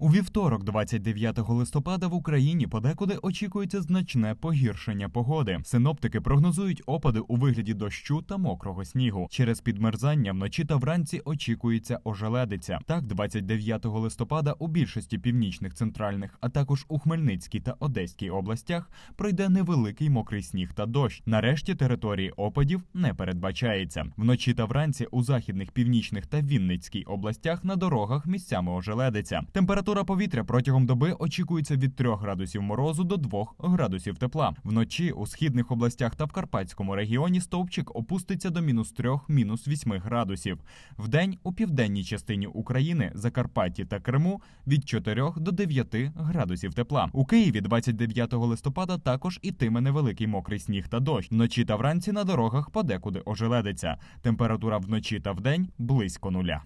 У вівторок, 29 листопада, в Україні подекуди очікується значне погіршення погоди. Синоптики прогнозують опади у вигляді дощу та мокрого снігу. Через підмерзання вночі та вранці очікується ожеледиця. Так, 29 листопада у більшості північних центральних, а також у Хмельницькій та Одеській областях пройде невеликий мокрий сніг та дощ. Нарешті території опадів не передбачається. Вночі та вранці у західних, північних та Вінницькій областях на дорогах місцями ожеледиться. Температура повітря протягом доби очікується від 3 градусів морозу до 2 градусів тепла. Вночі у східних областях та в Карпатському регіоні стовпчик опуститься до мінус 3, мінус 8 градусів. Вдень у південній частині України, Закарпатті та Криму від 4 до 9 градусів тепла. У Києві 29 листопада також ітиме невеликий мокрий сніг та дощ. Вночі та вранці на дорогах подекуди ожеледиться. Температура вночі та вдень близько нуля.